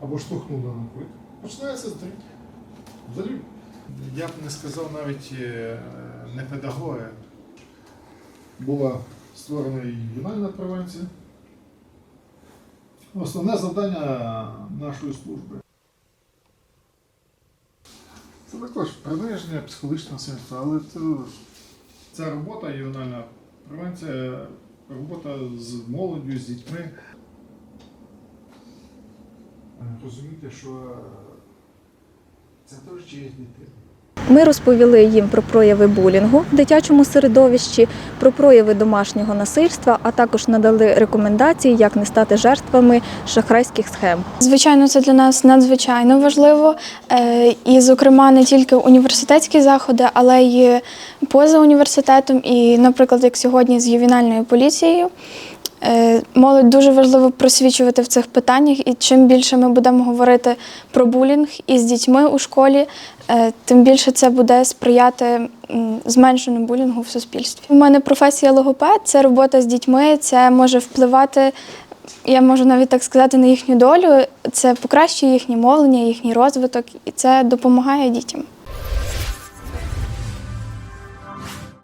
або штовхнули на кут, починається. Здріб. Я б не сказав навіть е, не педагоги. Була створена і ювенальна превенція. Основне завдання нашої служби. Це також приниження, психологічне насильство, але це, ця робота, ювенальна превенція, робота з молоддю, з дітьми. Розумієте, що це теж чиїсь дитина. Ми розповіли їм про прояви булінгу в дитячому середовищі, про прояви домашнього насильства, а також надали рекомендації, як не стати жертвами шахрайських схем. Звичайно, це для нас надзвичайно важливо. Е, І, зокрема, не тільки університетські заходи, але й поза університетом. І, наприклад, як сьогодні з ювенальною поліцією. Молодь дуже важливо просвічувати в цих питаннях, і чим більше ми будемо говорити про булінг із дітьми у школі, е, тим більше це буде сприяти зменшенню булінгу в суспільстві. У мене професія логопед це робота з дітьми, це може впливати я можу навіть так сказати, на їхню долю. Це покращує їхнє мовлення, їхній розвиток, і це допомагає дітям.